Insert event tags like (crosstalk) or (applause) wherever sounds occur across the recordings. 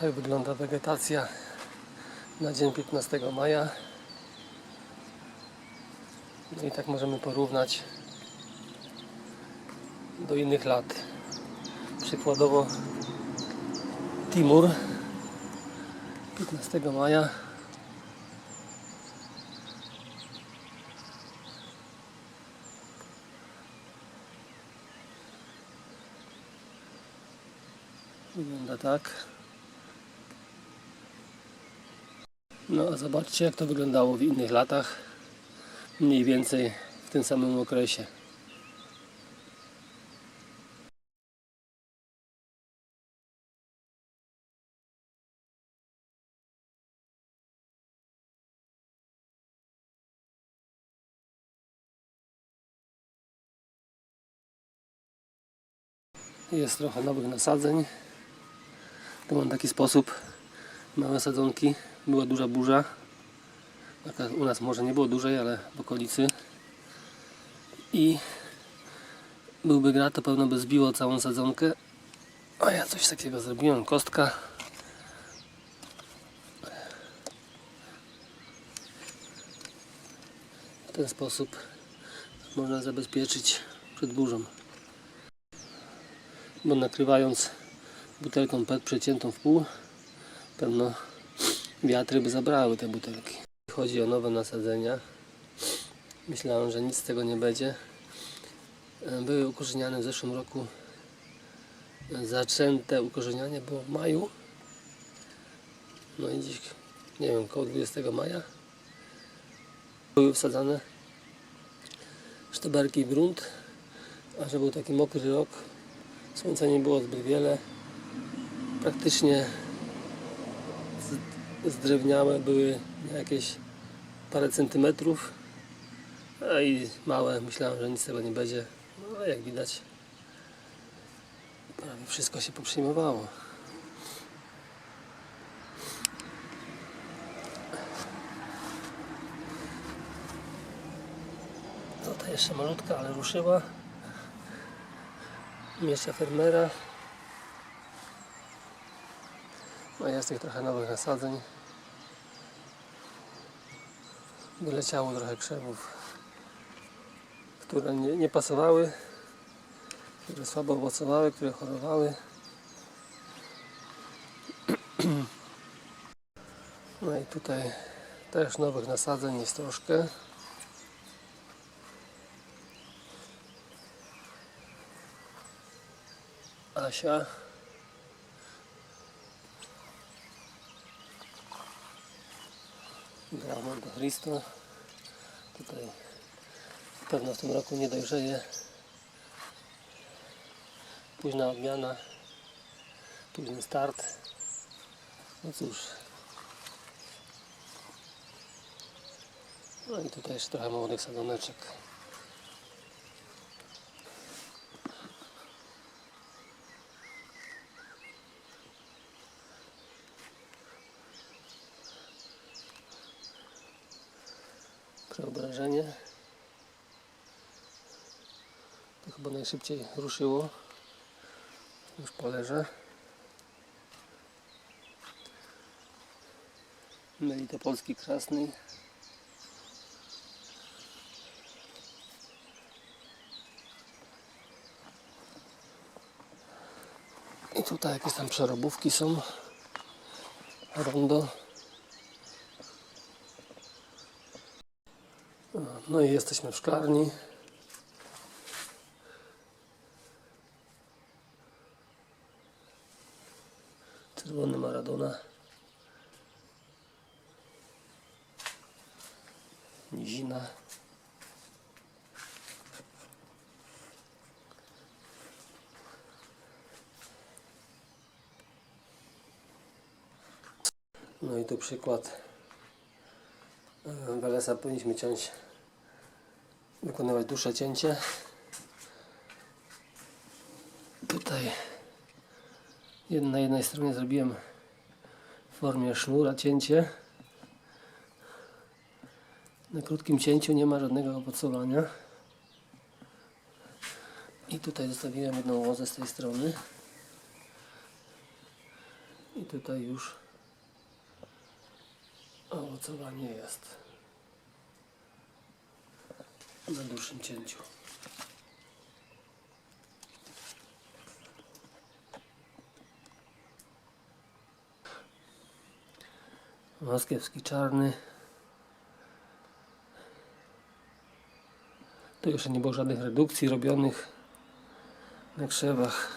Tak wygląda wegetacja na dzień 15 maja. No i tak możemy porównać do innych lat. Przykładowo Timur 15 maja Wygląda tak. No a zobaczcie jak to wyglądało w innych latach. Mniej więcej w tym samym okresie. Jest trochę nowych nasadzeń. Tu mam taki sposób. Małe sadzonki. Była duża burza. U nas może nie było dużej, ale w okolicy. I byłby gra, to pewno by zbiło całą sadzonkę. A ja coś takiego zrobiłem. Kostka. W ten sposób można zabezpieczyć przed burzą bo nakrywając butelką PET przeciętą w pół, pewno wiatry by zabrały te butelki. Chodzi o nowe nasadzenia. Myślałem, że nic z tego nie będzie. E, Były ukorzeniane w zeszłym roku. E, Zaczęte ukorzenianie było w maju. No i dziś, nie wiem, koło 20 maja. Były wsadzane sztaberki w grunt, a że był taki mokry rok, Słońca nie było zbyt wiele. Praktycznie zdrewniałe były jakieś parę centymetrów. A i małe, myślałem, że nic z tego nie będzie. No jak widać, prawie wszystko się poprzyjmowało. Ta jeszcze malutka, ale ruszyła miesza fermera. No jest tych trochę nowych nasadzeń. Wyleciało trochę krzewów, które nie, nie pasowały, które słabo owocowały, które chorowały. (clears throat) No i tutaj też nowych nasadzeń jest troszkę. Asia. Brahman do Christo. Tutaj pewno w tym roku nie dojrzeje. Późna odmiana. Późny start. No cóż. No i tutaj jeszcze trochę młodych sadoneczek. To chyba najszybciej ruszyło. Już poleżę. Melitopolski krasny. I tutaj jakieś tam przerobówki są. Rondo. No i jesteśmy w szklarni. Czerwony Maradona. Nizina. No i tu przykład e, Welesa powinniśmy ciąć wykonywać dłuższe cięcie. Tutaj na jednej stronie zrobiłem w formie sznura cięcie. Na krótkim cięciu nie ma żadnego owocowania. I tutaj zostawiłem jedną łozę z tej strony. I tutaj już owocowanie jest na dłuższym cięciu. Moskiewski czarny. Tu jeszcze nie było żadnych redukcji robionych na krzewach.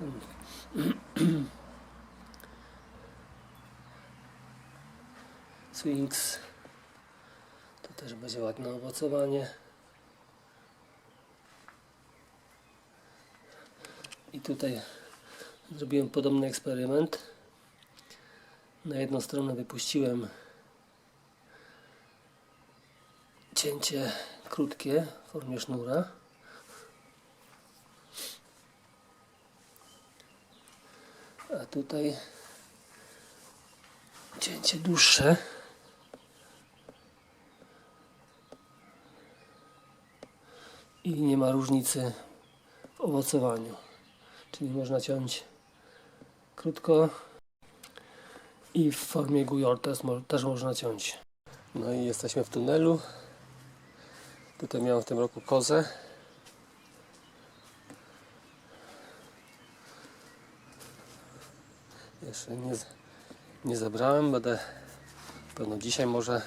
(clears throat) Swings. To też będzie ładne owocowanie. I tutaj zrobiłem podobny eksperyment. Na jedną stronę wypuściłem cięcie krótkie w formie sznura. A tutaj cięcie dłuższe. I nie ma różnicy w owocowaniu. Czyli można ciąć krótko i w formie gujol też, też można ciąć. No i jesteśmy w tunelu. Tutaj miałem w tym roku kozę. Jeszcze nie, nie zabrałem, będę pewno dzisiaj może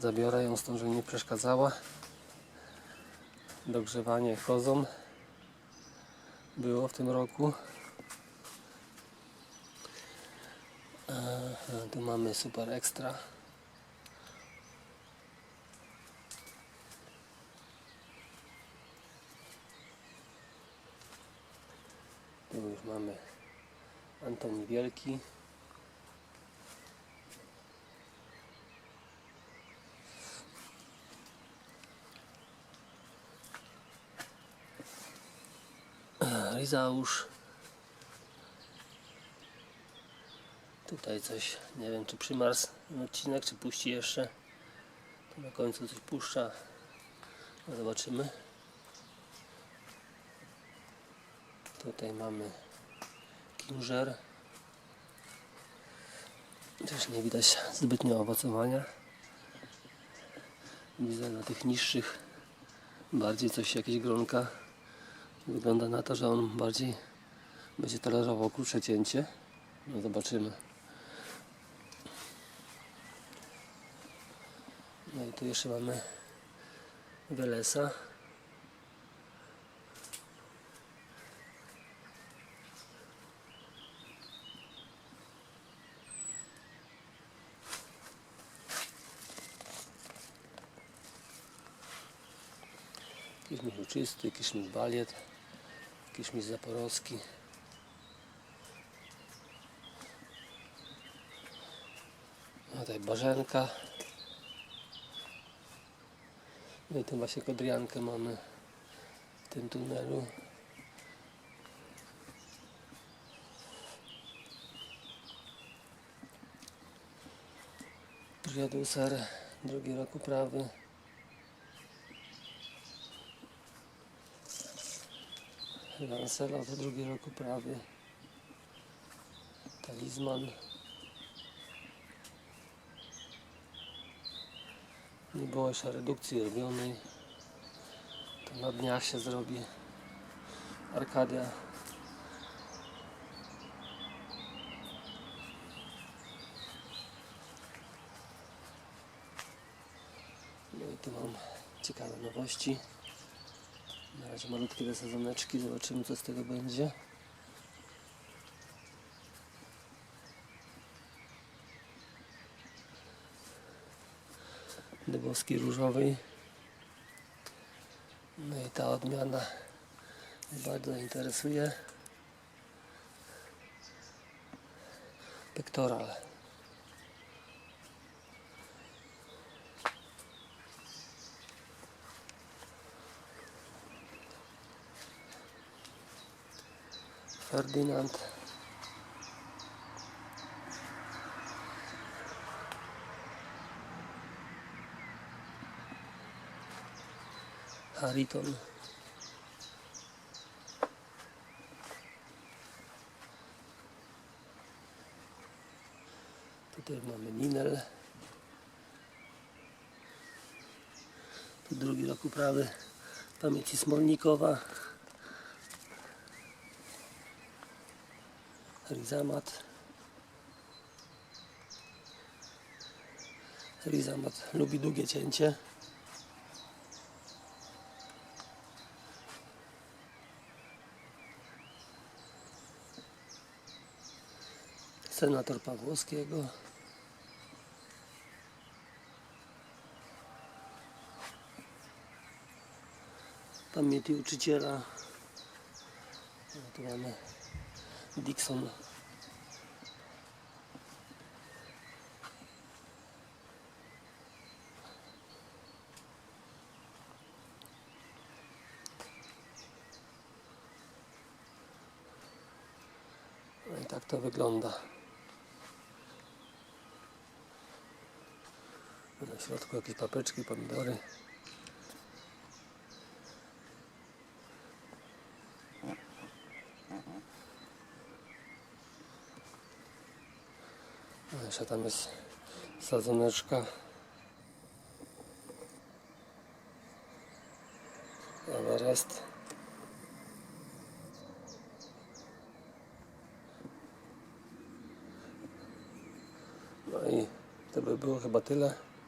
zabiorę ją stąd, żeby nie przeszkadzała. Dogrzewanie kozą było w tym roku. Tu mamy super ekstra. Tu już mamy Antoni Wielki. Rizausz. Tutaj coś, nie wiem czy przymarzł ten odcinek, czy puści jeszcze. Tu na końcu coś puszcza. No zobaczymy. Tutaj mamy kinżer. Też nie widać zbytnio owocowania. Widzę na tych niższych bardziej coś, jakieś gronka. Wygląda na to, że on bardziej będzie tolerował krótsze cięcie. No zobaczymy. No tu jeszcze mamy Welesa. Kiszmisz uczysty, kiszmisz baliet, kiszmisz zaporowski. A tutaj barzenka. No i tu właśnie kodriankę mamy w tym tunelu. Producer, drugi rok uprawy. Lancela to drugi rok uprawy. Talizman. Nie było jeszcze redukcji robionej. To na dniach się zrobi. Arkadia. No i tu mam ciekawe nowości. Na razie malutkie te sezoneczki, zobaczymy co z tego będzie. Dybowskiej różowej. No i ta odmiana bardzo interesuje. Pektoral. Ferdynand. Hariton. Tutaj mamy Ninel. Tu drugi rok uprawy pamięci Smolnikowa. Rizamat. Rizamat lubi długie cięcie. Senator Pawłowskiego. Pamięci uczyciela. No, tu mamy Dixon. Tak to wygląda. Na środku jakieś papryczki, pomidory. A jeszcze tam jest sadzoneczka. Everest. No i to by było chyba tyle.